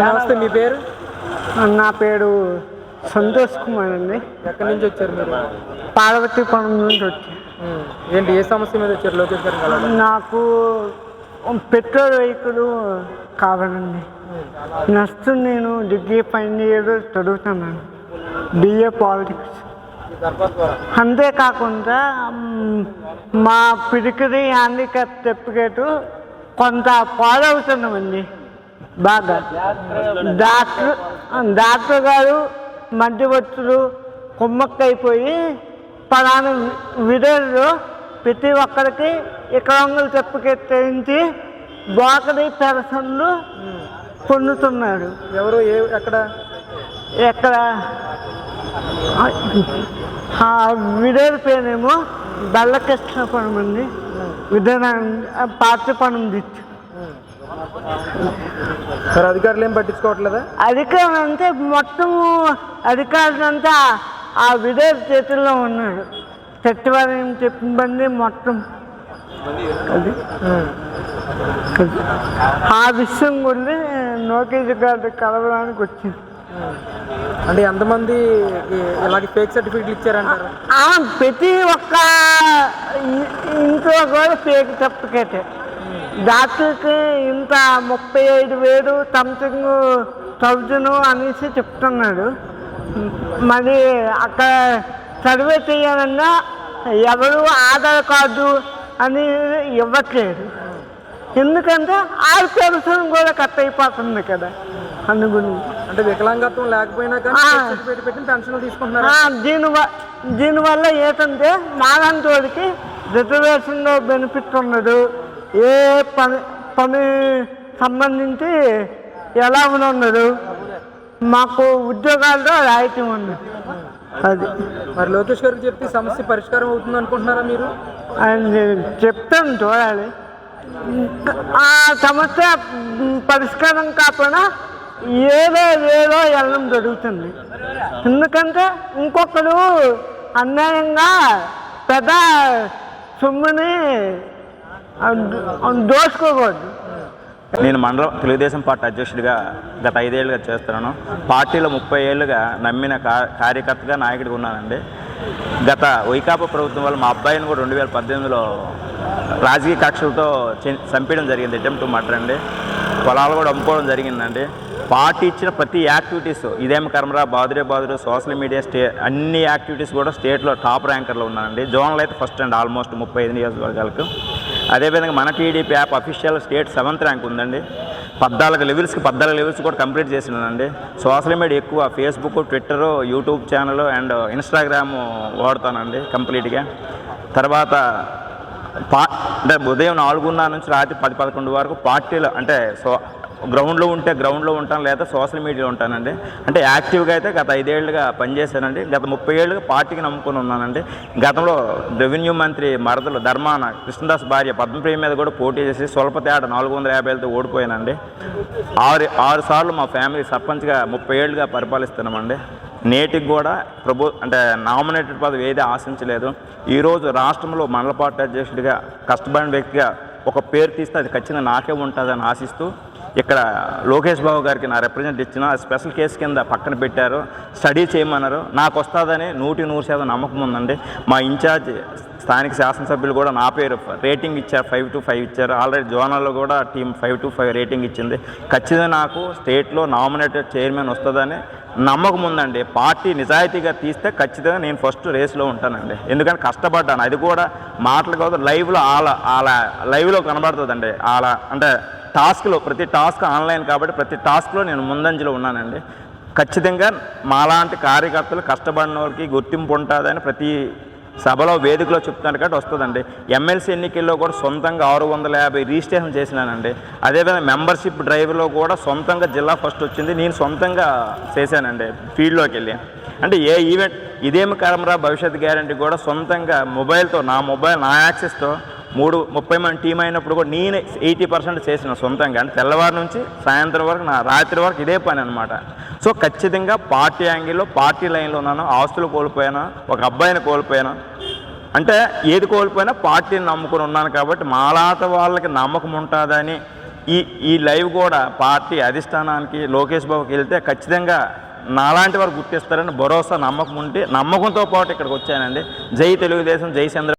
నమస్తే మీ పేరు? నా పేరు సంతోష్ కుమార్ అండి. ఎక్కడి నుంచి వచ్చారు మీరు? పార్వతీపురం నుంచి వచ్చి. ఉమ్. ఏంటి ఏ సమస్య మీద వచ్చారు లోకేష్ కలవడం? నాకు పెట్రోల్ వెహికల్ కావాలండి. నెక్స్ట్ నేను డిగ్రీ ఫైనల్ ఇయర్ చదువుతున్నాను. BA politics. అంతేకాకుండా మ్, మా పిడికిరి హ్యాండిక్యాప్ సర్టిఫికేట్ కొంత పాడవుతున్నామండి బాగా. డాక్టర్ డాక్టర్ గారు మధ్యవర్తులు కుమ్మక్కైపోయి పలానా విధుల్లో ప్రతి ఒక్కరికి వికలాంగుల చేయించి బోకరీ పెన్షన్లు పొందుతున్నారు ఎవరు ఏ ఎక్కడ? ఎక్కడ? ఆ విడేరు పేరేమో బల్లకృష్ణపురం అండి విధాన పాత్రపణం దిచ్చు మరి అధికారులు ఏం పట్టించుకోవట్లేదా? అధికారం అంటే మొత్తం అధికారులు అంతా ఆ విడేరు చేతుల్లో ఉన్నాడు. సచివాలయం చెప్పిన బండి మొత్తం. అది. ఆ. విషయం గురించి నోటీస్ గారి కలవడానికి వచ్చింది. అంటే ఎంతమంది ఇలాంటి ఫేక్ సర్టిఫికెట్లు ఇచ్చారంటారు? ప్రతి ఒక్క ఇంట్లో కూడా ఫేక్ సర్టిఫికేట్. డాక్టర్కి ఇంత ముప్పై ఐదు వేలు సంథింగ్ థౌజండ్ అనేసి చెప్తున్నాడు. మరి అక్కడ సర్వే చేయాలన్నా ఎవరు ఆధార్ కార్డు అని ఇవ్వట్లేదు. ఎందుకంటే ఆ పెన్షన్ కూడా కట్ అయిపోతుంది కదా. అందు గురించి. అంటే వికలాంగత్వం లేకపోయినా తీసుకుంటున్నారు? దీని దీనివల్ల ఏంటంటే నాలాంటి వాడికి రిజర్వేషన్లో బెనిఫిట్ ఉండదు ఏ పని పని సంబంధించి ఎలా ఉండదు మాకు ఉద్యోగాల్లో రాయితీ ఉంది. అది. మరి లోకేష్ గారికి చెప్తే ఈ సమస్య పరిష్కారం అవుతుంది అనుకుంటున్నారా మీరు? అని చెప్తాను చూడాలి. ఆ సమస్య పరిష్కారం కాకపోయినా ఏదో ఏదో వెళ్ళడం జరుగుతుంది. ఎందుకంటే ఇంకొకరు అన్యాయంగా పెద్ద సొమ్ముని దోసుకోకూడదు. నేను మండలం తెలుగుదేశం పార్టీ అధ్యక్షుడిగా గత ఐదేళ్ళుగా చేస్తున్నాను. పార్టీలో ముప్పై ఏళ్ళుగా నమ్మిన కార్యకర్తగా నాయకుడిగా ఉన్నానండి. గత వైకాపా ప్రభుత్వం వల్ల మా అబ్బాయిని కూడా రెండు వేల పద్దెనిమిదిలో రాజకీయ కక్షలతో చంపేయడం జరిగింది. అటెంప్ట్ మర్డర్ అండి. పొలాలు కూడా అమ్ముకోవడం జరిగిందండి. పార్టీ ఇచ్చిన ప్రతి యాక్టివిటీస్ ఇదేమి కర్మరా బాదురే బాదురే సోషల్ మీడియా స్టే అన్ని యాక్టివిటీస్ కూడా స్టేట్లో టాప్ ర్యాంకర్లో ఉన్నానండి. జోన్లో అయితే ఫస్ట్ అండ్ ఆల్మోస్ట్ ముప్పై ఐదు నియోజకవర్గాలకు. అదేవిధంగా మన TDP app official state seventh rank ఉందండి. పద్నాలుగు లెవెల్స్కి పద్నాలుగు లెవెల్స్ కూడా కంప్లీట్ చేసినానండి సోషల్ మీడియా ఎక్కువ Facebook Twitter YouTube channel and Instagram వాడుతానండి కంప్లీట్గా తర్వాత పా అంటే ఉదయం నాలుగున్నర నుంచి రాత్రి పది పదకొండు వరకు పార్టీలో అంటే సో గ్రౌండ్లో ఉంటే గ్రౌండ్లో ఉంటాను లేదా సోషల్ మీడియాలో ఉంటానండి. అంటే యాక్టివ్గా అయితే గత ఐదేళ్ళుగా పనిచేశానండి. గత ముప్పై ఏళ్ళుగా పార్టీకి నమ్ముకొని ఉన్నానండి. గతంలో రెవెన్యూ మంత్రి మరదలు ధర్మాన కృష్ణదాస్ భార్య పద్మప్రియ మీద కూడా పోటీ చేసి స్వల్ప తేడా నాలుగు వందల యాభైలతో ఓడిపోయానండి. ఆరు ఆరు సార్లు మా ఫ్యామిలీ సర్పంచ్గా ముప్పై ఏళ్ళుగా పరిపాలిస్తున్నామండి. నేటికి కూడా ప్రభు అంటే నామినేటెడ్ పదవి ఏది ఆశించలేదు. ఈరోజు రాష్ట్రంలో మండల పార్టీ అధ్యక్షుడిగా కష్టపడిన వ్యక్తిగా ఒక పేరు తీస్తే అది ఖచ్చితంగా నాకే ఉంటుందని ఆశిస్తూ ఇక్కడ లోకేష్ బాబు గారికి నా రిప్రజెంట్ ఇచ్చిన స్పెషల్ కేసు కింద పక్కన పెట్టారు. స్టడీ చేయమన్నారు. నాకు వస్తుందని నూటి నూరు శాతం నమ్మకం ఉందండి. మా ఇన్ఛార్జ్ స్థానిక శాసనసభ్యులు కూడా నా పేరు రేటింగ్ ఇచ్చారు. ఫైవ్ టు ఫైవ్ ఇచ్చారు. ఆల్రెడీ జోనల్లో కూడా team five to five rating ఇచ్చింది. ఖచ్చితంగా నాకు స్టేట్లో నామినేటెడ్ చైర్మన్ వస్తుందని నమ్మకం ఉందండి. పార్టీ నిజాయితీగా తీస్తే ఖచ్చితంగా నేను ఫస్ట్ రేస్లో ఉంటానండి. ఎందుకంటే కష్టపడ్డాను. అది కూడా మాటలు కాదు లైవ్లో అలా అలా లైవ్లో కనబడుతుందండి. అలా అంటే టాస్క్లో ప్రతి టాస్క్ ఆన్లైన్ కాబట్టి ప్రతి టాస్క్లో నేను ముందంజలో ఉన్నానండి. ఖచ్చితంగా మాలాంటి కార్యకర్తలు కష్టపడిన వారికి గుర్తింపు ఉంటుందని ప్రతి సభలో వేదికలో చెప్తాను కాబట్టి వస్తుందండి. ఎమ్మెల్సీ ఎన్నికల్లో కూడా సొంతంగా ఆరు వందల యాభై రిజిస్ట్రేషన్ చేసినానండి. అదేవిధంగా మెంబర్షిప్ డ్రైవ్లో కూడా సొంతంగా జిల్లా ఫస్ట్ వచ్చింది. నేను సొంతంగా చేశానండి ఫీల్డ్లోకి వెళ్ళి అంటే ఏ ఈవెంట్ ఇదేమి కరమరా భవిష్యత్ గ్యారంటీ కూడా సొంతంగా మొబైల్తో నా మొబైల్ నా యాక్సెస్తో మూడు ముప్పై మంది టీం అయినప్పుడు కూడా నేను ఎయిటీ పర్సెంట్ చేసిన సొంతంగా. అంటే తెల్లవారు నుంచి సాయంత్రం వరకు నా రాత్రి వరకు ఇదే పని అనమాట సో ఖచ్చితంగా పార్టీ యాంగిల్లో పార్టీ లైన్లో ఉన్నాను ఆస్తులు కోల్పోయాను ఒక అబ్బాయిని కోల్పోయాను. అంటే ఏది కోల్పోయినా పార్టీని నమ్ముకుని ఉన్నాను కాబట్టి మాలాత వాళ్ళకి నమ్మకం ఉంటుందని ఈ ఈ లైవ్ కూడా పార్టీ అధిష్టానానికి లోకేష్ బాబుకి వెళ్తే ఖచ్చితంగా నాలాంటి వారు గుర్తిస్తారని భరోసా నమ్మకం ఉంటే నమ్మకంతో పాటు ఇక్కడికి వచ్చానండి. జై తెలుగుదేశం జై చంద్ర